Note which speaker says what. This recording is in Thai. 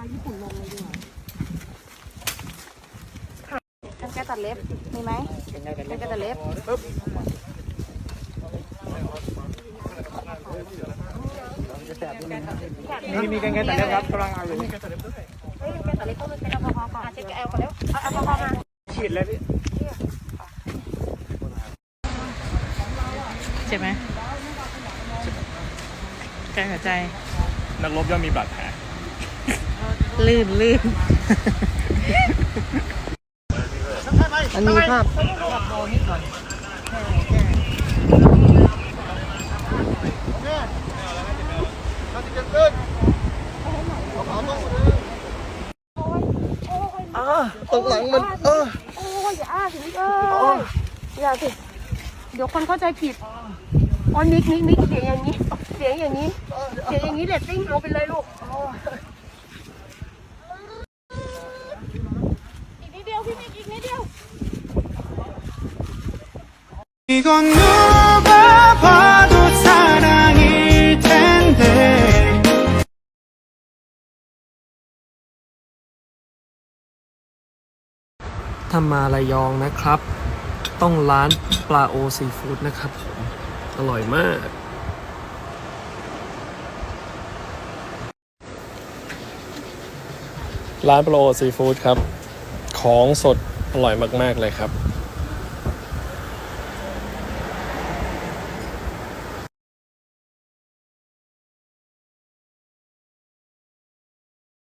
Speaker 1: าญี่ปุ่นลงเลยดีกว่ากันแกตัดเล็บ มีไหมกันแกตัดเล็บ
Speaker 2: นี่มีกันไงแต่เรื่องครับกำลังเอาอยู่
Speaker 1: เฮ้ยกันแกตัดเล็บต้องเป็นแอลกอฮอล์ก่อนเช็คแอลกอฮอล์แล้วเอาแอลกอฮอล์มา
Speaker 2: ฉีดเลยพี่
Speaker 3: เจ็บไหมใกล้หัวใจ
Speaker 2: นักรบย่อมมีบาดแผล
Speaker 3: ลื่นลื่น
Speaker 2: มันมีภาพตรงหลังมัน เออ
Speaker 1: โอ้ยอย่าอ้าสิเอออย่าสิ เดี๋ยวคนเข้าใจผิดอ๋อนิกนิกนิกเสียงอย่างนี้ เสียงอย่างนี้ เสียงอย่างนี้เรตติ้งเอาไปเลยลูกอีกนิดเดียวพี่มิกอีก นิดเดียว
Speaker 4: 이건 누가 봐도 사랑일 텐데
Speaker 5: ถ้ามาระยองนะครับ ต้องร้านปลาโอซีฟู้ดนะครับผม อร่อยมาก ร้านปลาโอซีฟู้ดครับ ของสด อร่อยมาก ๆ เลยครับ